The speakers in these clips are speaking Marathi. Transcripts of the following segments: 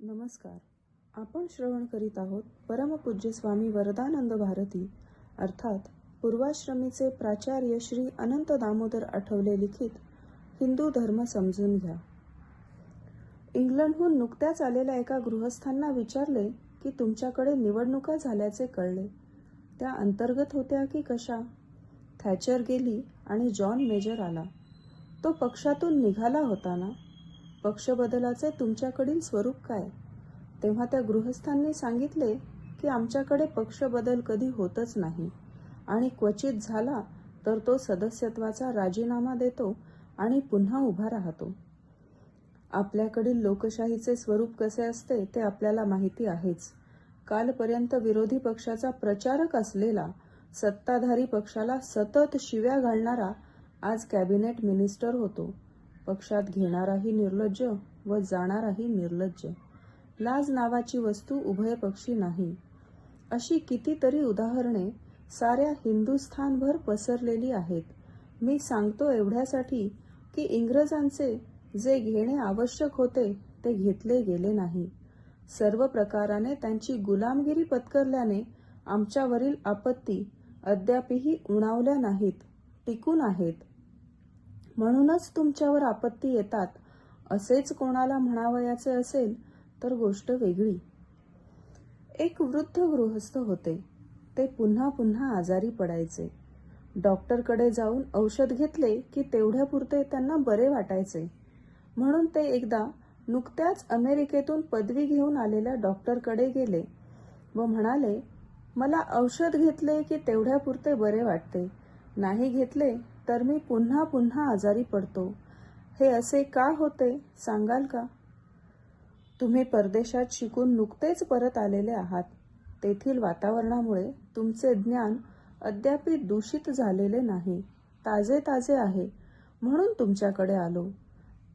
नमस्कार. आपण श्रवण करीत आहोत परमपूज्य स्वामी वरदानंद भारती अर्थात पूर्वाश्रमीचे प्राचार्य श्री अनंत दामोदर आठवले लिखित हिंदू धर्म समजून घ्या. इंग्लंडहून नुकत्याच आलेल्या एका गृहस्थांना विचारले की तुमच्याकडे निवडणुका झाल्याचे कळले. त्या अंतर्गत होत्या की कशा? थॅचर गेली आणि जॉन मेजर आला. तो पक्षातून निघाला होता ना? पक्षबदलाचे तुमच्याकडील स्वरूप काय? तेव्हा त्या गृहस्थांनी सांगितले की आमच्याकडे पक्षबदल कधी होतच नाही. आणि क्वचित झाला तर तो सदस्यत्वाचा राजीनामा देतो आणि पुन्हा उभा राहतो. आपल्याकडील लोकशाहीचे स्वरूप कसे असते ते आपल्याला माहिती आहेच. कालपर्यंत विरोधी पक्षाचा प्रचारक असलेला सत्ताधारी पक्षाला सतत शिव्या घालणारा आज कॅबिनेट मिनिस्टर होतो. पक्षात घेणाराही निर्लज्ज व जाणाराही निर्लज्ज. लाज नावाची वस्तू उभयपक्षी नाही. अशी कितीतरी उदाहरणे साऱ्या हिंदुस्थानभर पसरलेली आहेत. मी सांगतो एवढ्यासाठी की इंग्रजांचे जे घेणे आवश्यक होते ते घेतले गेले नाही. सर्व प्रकाराने त्यांची गुलामगिरी पत्करल्याने आमच्यावरील आपत्ती अद्यापही उणावल्या नाहीत टिकून आहेत. म्हणूनच तुमच्यावर आपत्ती येतात असेच कोणाला म्हणावयाचे असेल तर गोष्ट वेगळी. एक वृद्ध गृहस्थ होते. ते पुन्हा पुन्हा आजारी पडायचे. डॉक्टरकडे जाऊन औषध घेतले की तेवढ्यापुरते त्यांना बरे वाटायचे. म्हणून ते एकदा नुकत्याच अमेरिकेतून पदवी घेऊन आलेल्या डॉक्टरकडे गेले व म्हणाले मला औषध घेतले की तेवढ्यापुरते बरे वाटते. नाही घेतले तर मी पुन्हा पुन्हा आजारी पडतो. हे असे का होते? सांगाल का? तुम्ही परदेशात शिकून नुकतेच परत आलेले आहात. तेथील वातावरणामुळे तुमचे ज्ञान अद्याप दूषित झालेले नाही. ताजे ताजे आहे. म्हणून तुमच्याकडे आलो.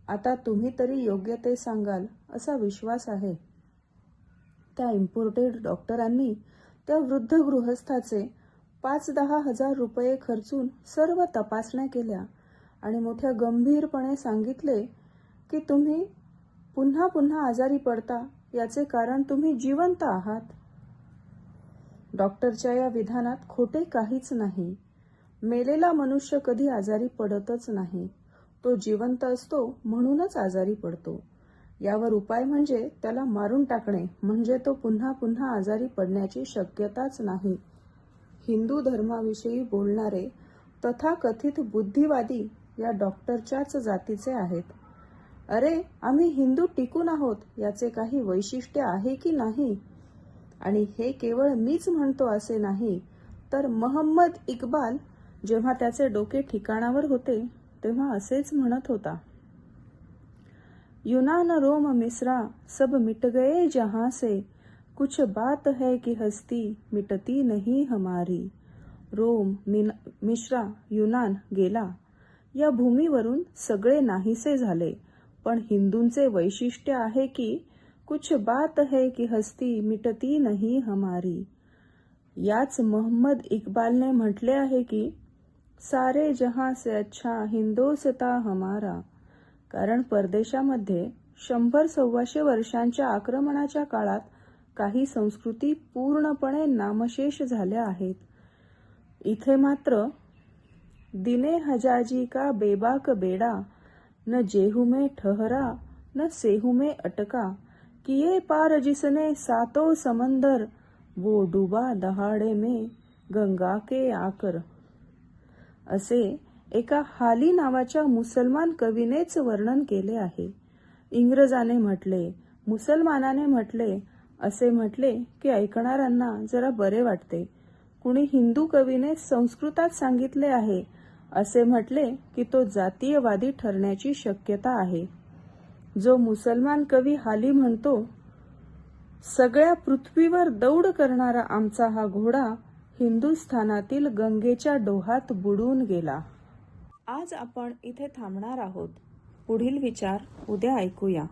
आता तुम्ही तरी योग्य ते सांगाल असा विश्वास आहे. त्या इम्पोर्टेड डॉक्टरांनी त्या वृद्ध गृहस्थाचे पाच दहा हजार रुपये खर्चून सर्व तपासण्या केल्या आणि मोठ्या गंभीरपणे सांगितले की तुम्ही पुन्हा पुन्हा आजारी पडता याचे कारण तुम्ही जिवंत आहात. डॉक्टरच्या या विधानात खोटे काहीच नाही. मेलेला मनुष्य कधी आजारी पडतच नाही. तो जिवंत असतो म्हणूनच आजारी पडतो. यावर उपाय म्हणजे त्याला मारून टाकणे म्हणजे तो पुन्हा पुन्हा आजारी पडण्याची शक्यताच नाही. हिंदू धर्माविषयी बोलणारे तथाकथित बुद्धिवादी या डॉक्टरच्याच जातीचे आहेत. अरे आम्ही हिंदू टिकून आहोत याचे काही वैशिष्ट्य आहे की नाही? आणि हे केवळ मीच म्हणतो असे नाही तर महम्मद इक्बाल जेव्हा त्याचे डोके ठिकाणावर होते तेव्हा असेच म्हणत होता. युनान रोम मिश्रा सब मिट गए जहां से कुछ बात है कि हस्ती मिटती नहीं हमारी। रोम मिन मिश्रा युनान गेला। या भूमीवरून सगळे नाहीसे झाले पण हिंदूंचे वैशिष्ट्य आहे की कुछ बात है कि हस्ती मिटती नहीं हमारी। याच मोहम्मद इक्बालने म्हटले आहे की सारे जहां से अच्छा हिंदोसता हमारा। कारण परदेशामध्ये शंभर सव्वाशे वर्षांच्या आक्रमणाच्या काळात काही संस्कृती पूर्णपणे नामशेष झाल्या आहेत. इथे मात्र दिने हजाजी का बेबाक बेडा न जेहू ठहरा न सेहुमे अटका किए पार जिसने सातो समंदर वो डुबा दहाड़े में गंगा के आकर. असे एका हाली नावाच्या मुसलमान कवीनेच वर्णन केले आहे. इंग्रजाने म्हटले मुसलमानाने म्हटले असे म्हटले की ऐकणाऱ्यांना जरा बरे वाटते. कुणी हिंदू कवीने संस्कृतात सांगितले आहे असे म्हटले की तो जातीयवादी ठरण्याची शक्यता आहे. जो मुसलमान कवी हाली म्हणतो सगळ्या पृथ्वीवर दौड करणारा आमचा हा घोडा हिंदुस्थानातील गंगेच्या डोहात बुडून गेला. आज आपण इथे थांबणार आहोत. पुढील विचार उद्या ऐकूया.